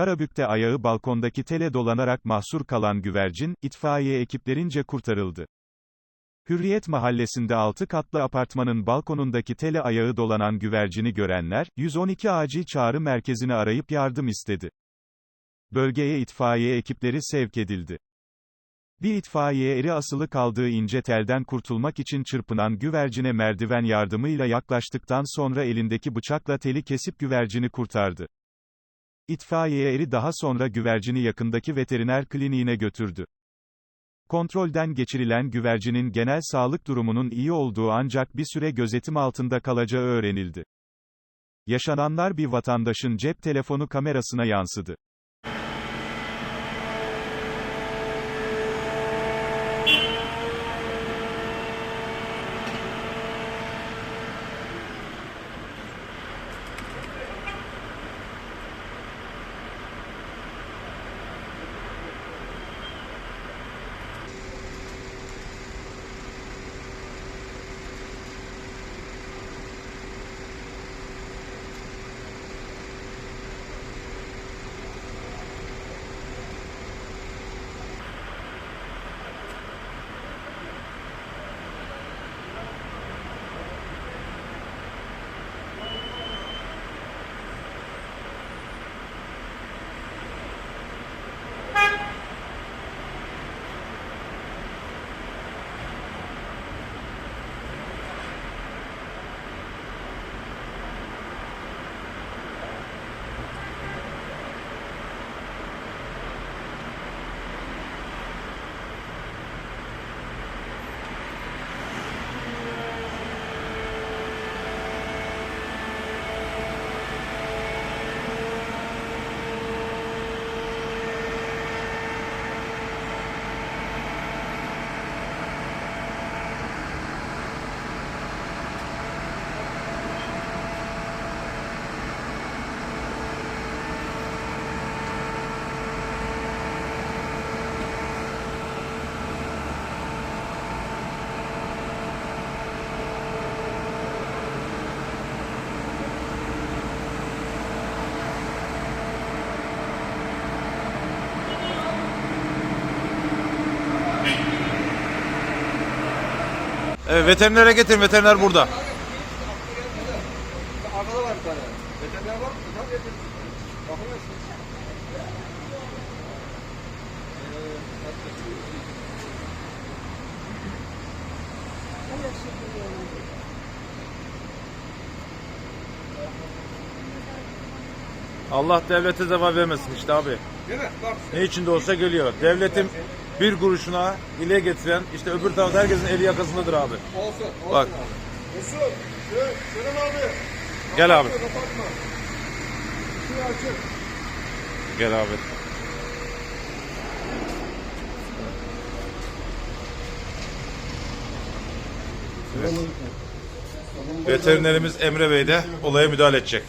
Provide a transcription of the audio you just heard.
Karabük'te ayağı balkondaki tele dolanarak mahsur kalan güvercin, itfaiye ekiplerince kurtarıldı. Hürriyet Mahallesi'nde 6 katlı apartmanın balkonundaki tele ayağı dolanan güvercini görenler, 112 acil çağrı merkezini arayıp yardım istedi. Bölgeye itfaiye ekipleri sevk edildi. Bir itfaiye eri asılı kaldığı ince telden kurtulmak için çırpınan güvercine merdiven yardımıyla yaklaştıktan sonra elindeki bıçakla teli kesip güvercini kurtardı. İtfaiye eri daha sonra güvercini yakındaki veteriner kliniğine götürdü. Kontrolden geçirilen güvercinin genel sağlık durumunun iyi olduğu ancak bir süre gözetim altında kalacağı öğrenildi. Yaşananlar bir vatandaşın cep telefonu kamerasına yansıdı. Evet, veterinere getirin. Veteriner burada. Arkada var bir tane. Veteriner var mı? Tabii getir. Bakın Allah devlete zeval vermesin işte abi. Değil mi? Bak. Ne içinde olsa geliyor. Devletin bir kuruşuna ile getiren işte öbür tarafta herkesin eli yakasındadır abi. Olsun. olsun Bak. Abi. Mesut. Şöyle abi. Gel abi. Kapatma. Şurayı açın. Gel abi. Evet. Veterinerimiz Emre Bey de olaya müdahale edecek.